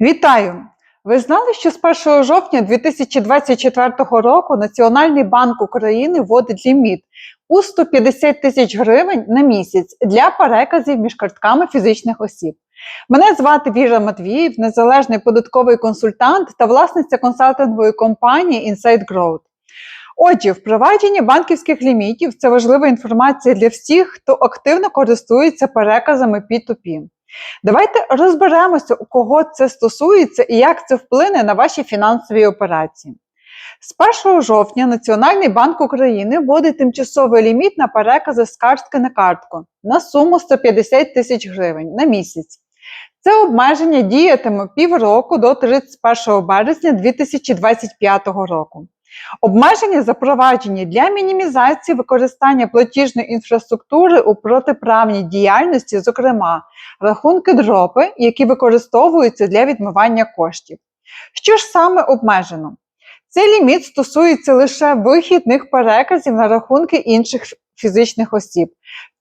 Вітаю! Ви знали, що з 1 жовтня 2024 року Національний банк України вводить ліміт у 150 тисяч гривень на місяць для переказів між картками фізичних осіб. Мене звати Віра Матвіїв, незалежний податковий консультант та власниця консалтингової компанії Insight Growth. Отже, впровадження банківських лімітів це важлива інформація для всіх, хто активно користується переказами P2P. Давайте розберемося, у кого це стосується і як це вплине на ваші фінансові операції. З 1 жовтня Національний банк України вводить тимчасовий ліміт на перекази з картки на картку на суму 150 тисяч гривень на місяць. Це обмеження діятиме півроку до 31 березня 2025 року. Обмеження запроваджені для мінімізації використання платіжної інфраструктури у протиправній діяльності, зокрема рахунки дропи, які використовуються для відмивання коштів. Що ж саме обмежено? Цей ліміт стосується лише вихідних переказів на рахунки інших фізичних осіб.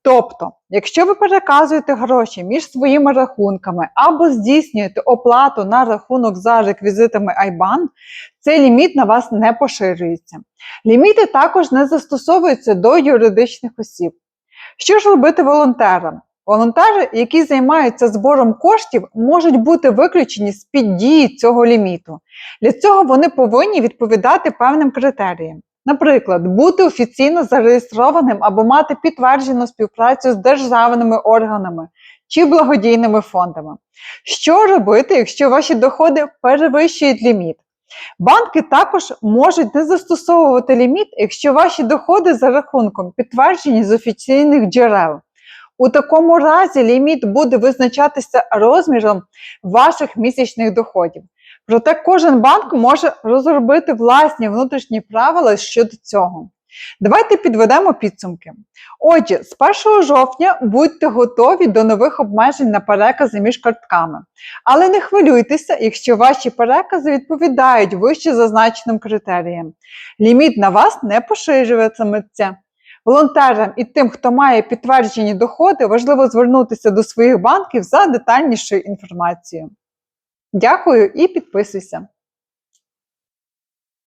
Тобто, якщо ви переказуєте гроші між своїми рахунками або здійснюєте оплату на рахунок за реквізитами IBAN, цей ліміт на вас не поширюється. Ліміти також не застосовуються до юридичних осіб. Що ж робити волонтерам? Волонтери, які займаються збором коштів, можуть бути виключені з під дії цього ліміту. Для цього вони повинні відповідати певним критеріям. Наприклад, бути офіційно зареєстрованим або мати підтверджену співпрацю з державними органами чи благодійними фондами. Що робити, якщо ваші доходи перевищують ліміт? Банки також можуть не застосовувати ліміт, якщо ваші доходи за рахунком підтверджені з офіційних джерел. У такому разі ліміт буде визначатися розміром ваших місячних доходів. Проте кожен банк може розробити власні внутрішні правила щодо цього. Давайте підведемо підсумки. Отже, з 1 жовтня будьте готові до нових обмежень на перекази між картками. Але не хвилюйтеся, якщо ваші перекази відповідають вище зазначеним критеріям. Ліміт на вас не поширюватиметься. Волонтерам і тим, хто має підтверджені доходи, важливо звернутися до своїх банків за детальнішою інформацією. Дякую і підписуйся!